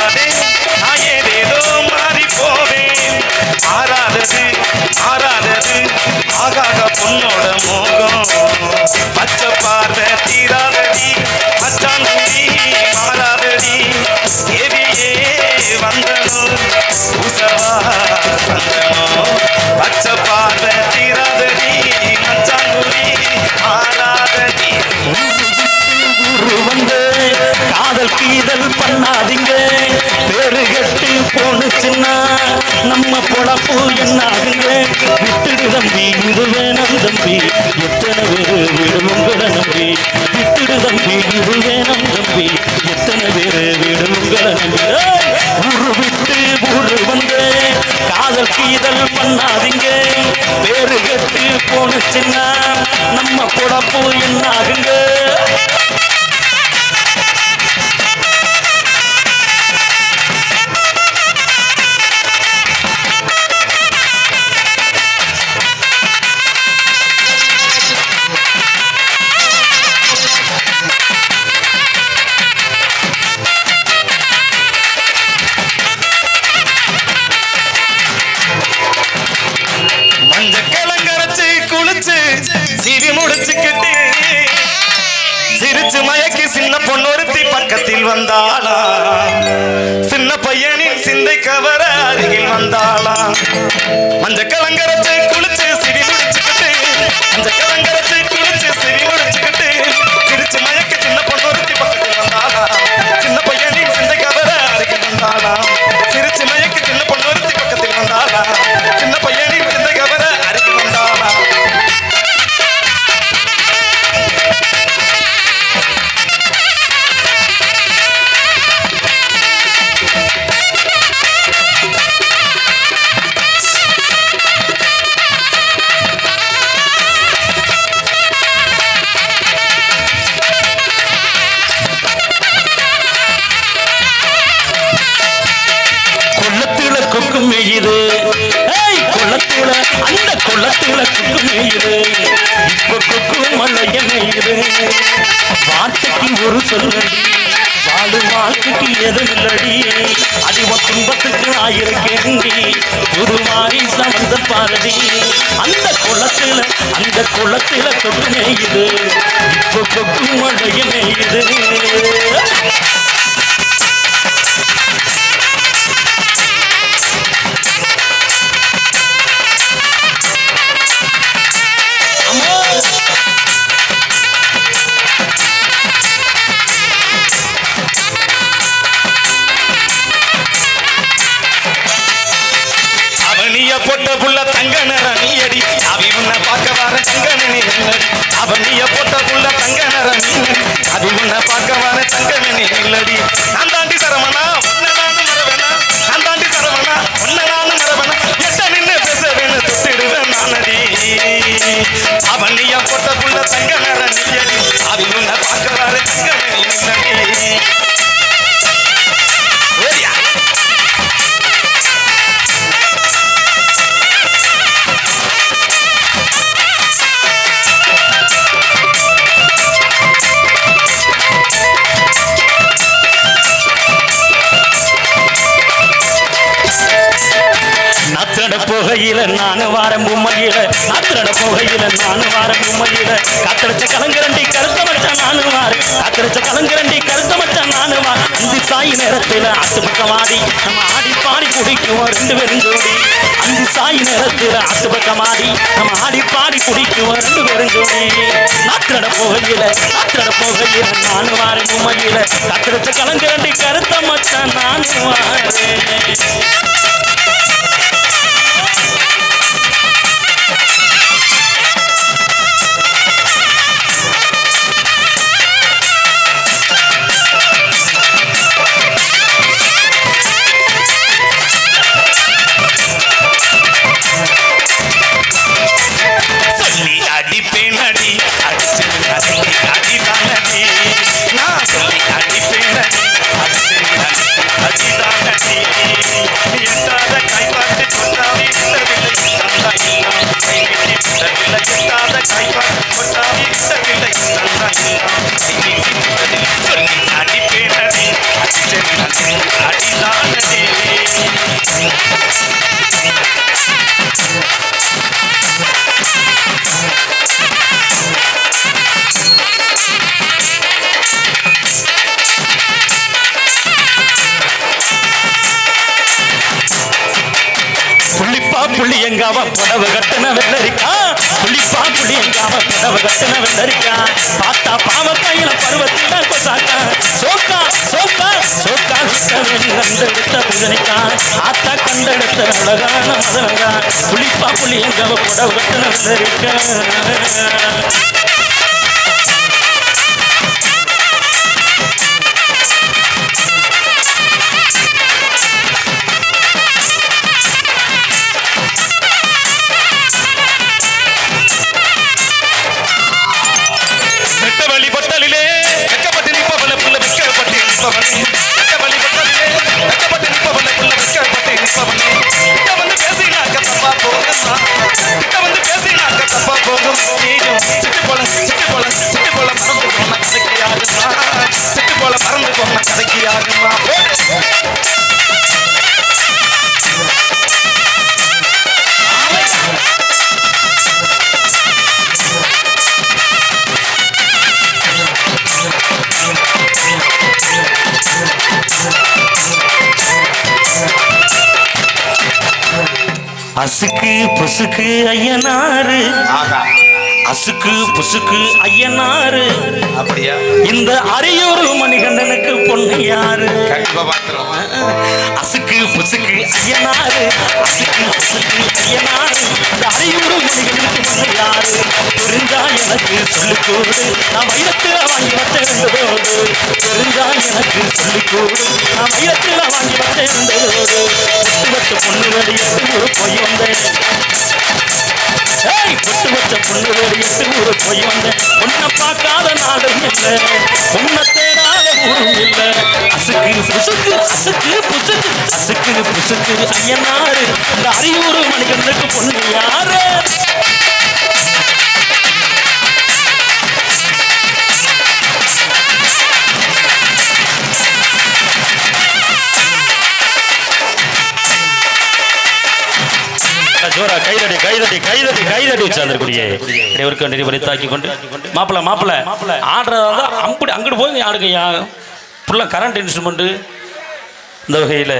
ஆறாதே நான் ஏதேதோ மாறி போவேன் ஆறாதது ஆறாதது ஆகாத பொண்ணோட மோகம் பச்சை பார்வை தீராதடி பச்சாங்குடி மாறாதடி எதியே வந்தனோ உசவா வந்தனோ பச்சை பார்வை தீராதடி மச்சாங்குடி மாறாதடி குரு வந்து காதல் கீதல் பண்ணாதீங்க நம்ம பொழப்பு என்ன என்னாகுங்க? விட்டுடு தம்பி இது வேணும் தம்பி. எத்தனை பேர் வீடு உங்களை நம்பி? விட்டுடு தம்பி இது வேணும் தம்பி. எத்தனை பேர் வீடு உங்களை நம்பி? ஊரு விட்டு ஊரு வந்து காதல் கீதல் பண்ணாதீங்க. பேரு கெட்டு போனுச்சுன்னா நம்ம பொழப்பு என்ன ஆகுங்க மயக்கி சின்ன பக்கத்தில் வந்தாளா? சின்ன பையனின் சிந்தை கவர அருகில் வந்தாளா? மஞ்ச கலங்கரத்தில் சொல்லடி வாழும் வாழ்க்கைக்கு எதுவும் இல்லடி. அதிவ துன்பத்துக்கு ஆயிருக்கேண்டி ஒரு மாறி சமந்த பாரதி அந்த குளத்துல அந்த குளத்துல தொட்டு மேயுது இப்போ கொக்கு மலைய மேயுது பார்க்க வர தங்கமணி இல்லை அவனிய போட்டக்குள்ள தங்க நிற நீயடி அவி உன்னை பார்க்க வர தங்கமணி இல்லடி. நான் தாண்டி சரவணா. நானு வாரம் உம்மையில காத்திரட போகையில நானு வாரம் உம்மையில காத்திரச்ச கலங்கரண்டி கருத்த மச்சான் நானு வாரு காத்திரச்ச கலங்கரண்டி கருத்த மச்சான் நானு வாரு அந்தி சாய் நேரத்தில் ஆத்து பக்கம் ஆடி நம்ம ஆடி பாடி குடிக்குவோம் ரெண்டு பேரும் ஜோடி. அந்தி சாய் நேரத்தில் ஆத்து பக்கம் ஆடி நம்ம ஆடி பாடி குடிக்குவோம் ரெண்டு பேரும் ஜோடி. காத்திரட போகையில காத்திரட போகையில நானு வாரம் உம்மையில காத்திரச்ச கலங்கரண்டி கருத்த மச்சான் நானு வாரு Sentiu கண்டெடுத்த அழகான மதனங்கா புளிப்பா புளியங்க புடவை கட்டண இருக்க. அசுக்கு புசுக்கு ஐயனாரு அசுக்கு புசுக்கு ஐயனாரு அப்படியா? இந்த அரியூர் மணிகண்டனுக்கு பொண்ணு யாரு? அசுக்கு புசுக்கு ஐயனாரு அசுக்கு புசுக்கு ஐயனாரு இந்த அரியூர் மணிகண்டனுக்கு பொண்ணு யாரு? தெரிஞ்சா எனக்கு சொல்லிக்கூடு நான் வைரத்துல வாங்கி வச்ச எனக்கு தெரிஞ்சா கூடு நான் வைரத்துல வாங்கி வச்ச ரெண்டு பொட்டு வச்ச பொண்ணு வெளியிட்டு ஒரு போய் வந்தேன் ஏய் பொட்டு வச்ச பொண்ணு வெளியிட்டு ஒரு போய் வந்தேன் பொண்ணை பார்க்காத நாடும் இல்லை பொண்ணை தேடாத ஊரும் இல்லை அசுக்கு புசுக்கு அசுக்கு புசுக்கு அசுக்கு புசுக்கு ஐயனாரு இந்த அரியூர் மணிகண்டனுக்கு பொண்ணு யாரு? ஜோரா கைதடி கைதடி கைதடி கைதடி சாந்திரக்குடியே இவருக்கு நெறிவரை தாக்கி கொண்டு. மாப்பிள மாப்பிள்ள ஆடுறதா அப்படி அங்கிட்டு போய் நீ ஃபுல்லாக கரண்ட் இன்ஸ்ட்ருமெண்ட்டு இந்த வகையில்